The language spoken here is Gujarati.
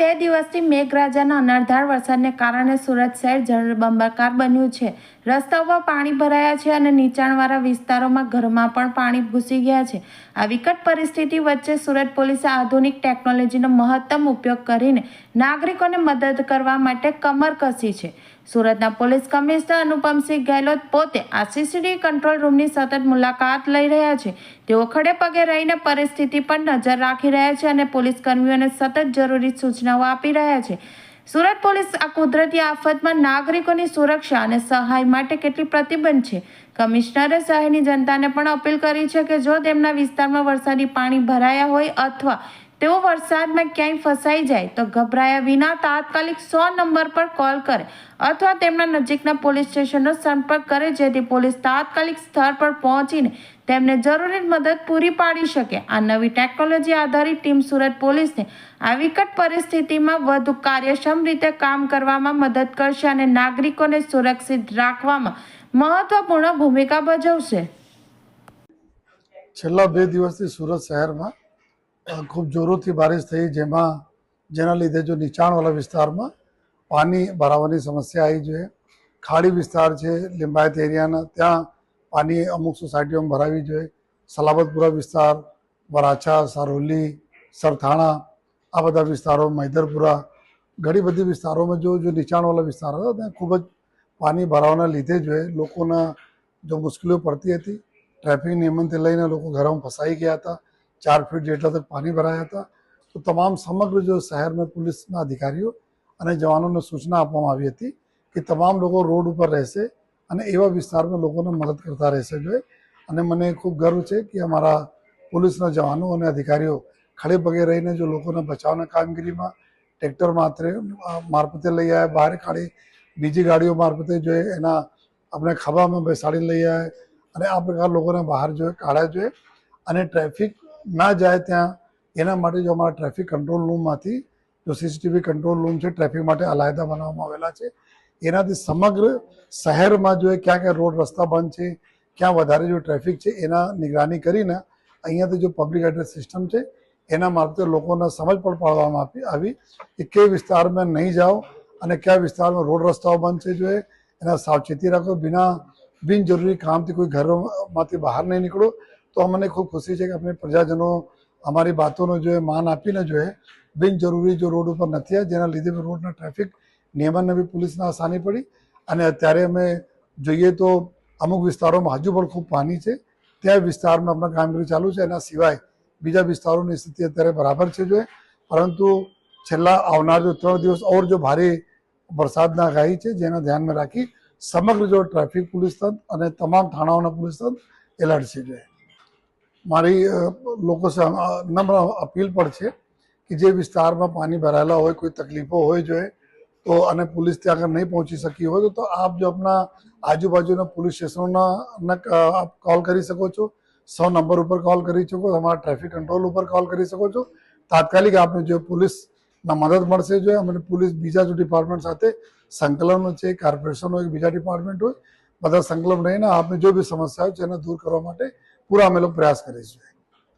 દિવસથી મેઘરાજાના અનર્ધાર વરસાદને કારણે સુરત શહેર જળબંબાકાર બન્યું છે. રસ્તાઓ પર પાણી ભરાયા છે અને નીચાણવાળા વિસ્તારોમાં ઘરમાં પણ પાણી ઘૂસી ગયા છે. આ વિકટ પરિસ્થિતિ વચ્ચે સુરત પોલીસે આધુનિક ટેકનોલોજીનો મહત્તમ ઉપયોગ કરીને નાગરિકોને મદદ કરવા માટે કમર કસી છે. સુરતના પોલીસ કમિશનર અનુપમસિંહ ગેહલોત પોતે આ સીસીટીવી કંટ્રોલ રૂમની સતત મુલાકાત લઈ રહ્યા છે. તેઓ ખડે પગે રહીને પરિસ્થિતિ પર નજર રાખી રહ્યા છે અને પોલીસ કર્મીઓને સતત જરૂરી સૂચનાઓ આપી રહ્યા છે. સુરત પોલીસ આ કુદરતી આફતમાં નાગરિકોની સુરક્ષા અને સહાય માટે કેટલી પ્રતિબંધ છે? કમિશનરે શહેરની જનતાને પણ અપીલ કરી છે કે જો તેમના વિસ્તારમાં વરસાદી પાણી ભરાયા હોય અથવા તેઓ વરસાદમાં ક્યાંય ફસાઈ જાય તો ગભરાયા વિના તાત્કાલિક સો નંબર પર કોલ કરે અથવા તેમના નજીકના પોલીસ સ્ટેશનનો સંપર્ક કરે જેથી પોલીસ તાત્કાલિક સ્થળ પર પહોંચીને તેમને જરૂરી મદદ પૂરી પાડી શકે. આ નવી ટેકનોલોજી આધારિત ટીમ સુરત પોલીસને આ વિકટ પરિસ્થિતિમાં વધુ કાર્યક્ષમ રીતે કામ કરવામાં મદદ કરશે અને નાગરિકોને સુરક્ષિત રાખવામાં મહત્વપૂર્ણ ભૂમિકા ભજવશે. છેલ્લા બે દિવસથી સુરત શહેરમાં ખૂબ જોરોથી બારિશ થઈ, જેમાં, જેના લીધે જો નીચાણવાળા વિસ્તારમાં પાણી ભરાવાની સમસ્યા આવી છે ખાડી વિસ્તાર છે, લિંબાયત એરિયાના, ત્યાં પાણી અમુક સોસાયટીઓમાં ભરાવી જોઈએ. સલાબતપુરા વિસ્તાર, વરાછા, સારોલી, સરથાણા, આ બધા વિસ્તારો, મૈદરપુરા, ઘણી બધી વિસ્તારોમાં જો જો નીચાણવાળા વિસ્તાર હતા, ત્યાં ખૂબ જ પાણી ભરાવાના લીધે જ હોય. લોકોના જો મુશ્કેલીઓ પડતી હતી, ટ્રાફિક નિયમનથી લઈને લોકો ઘરમાં ફસાઈ ગયા હતા. ચાર ફીટ જેટલા તક પાણી ભરાયા હતા. તો તમામ સમગ્ર જો શહેરમાં પોલીસના અધિકારીઓ અને જવાનોને સૂચના આપવામાં આવી હતી કે તમામ લોકો રોડ ઉપર રહેશે અને એવા વિસ્તારમાં લોકોને મદદ કરતા રહેશે જોઈએ. અને મને ખૂબ ગર્વ છે કે અમારા પોલીસના જવાનો અને અધિકારીઓ ખડે પગે રહીને જો લોકોને બચાવના કામગીરીમાં ટ્રેક્ટર માત્ર મારફતે લઈ આવ્યા, બહાર કાઢી બીજી ગાડીઓ મારફતે જોઈએ એના આપણે ખભામાં બેસાડી લઈ આવ્યા અને આ પ્રકાર લોકોને બહાર જોઈએ કાઢ્યા જોઈએ. અને ટ્રાફિક ના જાય ત્યાં, એના માટે જો અમારા ટ્રાફિક કંટ્રોલ રૂમમાંથી જો સીસીટીવી કંટ્રોલ રૂમ છે ટ્રાફિક માટે અલાયદા બનાવવામાં આવેલા છે. એનાથી સમગ્ર શહેરમાં જો ક્યાં ક્યાં રોડ રસ્તા બંધ છે, ક્યાં વધારે જો ટ્રાફિક છે, એના નિગરાની કરીને અહીંયાથી જો પબ્લિક એડ્રેસ સિસ્ટમ છે, એના મારફતે લોકોને સમજ પણ પાડવામાં આપી આવી કે કઈ વિસ્તારમાં નહીં જાઓ અને કયા વિસ્તારમાં રોડ રસ્તાઓ બંધ છે જોઈએ એના સાવચેતી રાખો. બિના બિનજરૂરી કામથી કોઈ ઘરમાંથી બહાર નહીં નીકળો. તો અમને ખૂબ ખુશી છે કે આપણે પ્રજાજનો અમારી બાતોનો જો માન આપીને જોઈએ બિનજરૂરી જો રોડ ઉપર નથી આવ્યા, જેના લીધે રોડના ટ્રાફિક નિયમનને બી પોલીસને આસાની પડી અને અત્યારે અમે જોઈએ તો અમુક વિસ્તારોમાં હજુ પણ ખૂબ પાણી છે. ત્યાં વિસ્તારમાં આપણા કામગીરી ચાલુ છે એના સિવાય બીજા વિસ્તારોની સ્થિતિ અત્યારે બરાબર છે જોઈએ પરંતુ છેલ્લા આવનાર જો ત્રણ દિવસ ઓર જો ભારે વરસાદના આગાહી છે, જેના ધ્યાનમાં રાખી સમગ્ર જો ટ્રાફિક પોલીસ તંત્ર અને તમામ થાણાઓના પોલીસ તંત્ર એલર્ટ છે જોઈએ મારી લોકો નમ્ર અપીલ પણ છે કે જે વિસ્તારમાં પાણી ભરાયેલા હોય, કોઈ તકલીફો હોય જોઈએ, તો અને પોલીસ ત્યાં આગળ નહીં પહોંચી શકી હોય, તો આપ જો આપના આજુબાજુના પોલીસ સ્ટેશનોના આપ કોલ કરી શકો છો. સો નંબર ઉપર કોલ કરી શકો અમારા ટ્રાફિક કંટ્રોલ ઉપર કોલ કરી શકો છો. તાત્કાલિક આપને જો પોલીસના મદદ મળશે જો અમને પોલીસ બીજા જો ડિપાર્ટમેન્ટ સાથે સંકલન છે કોર્પોરેશન હોય બીજા ડિપાર્ટમેન્ટ હોય, બધા સંકલન રહીને આપને જો બી સમસ્યા હોય છે એને દૂર કરવા માટે પૂરા અમે લોકો પ્રયાસ કરીશું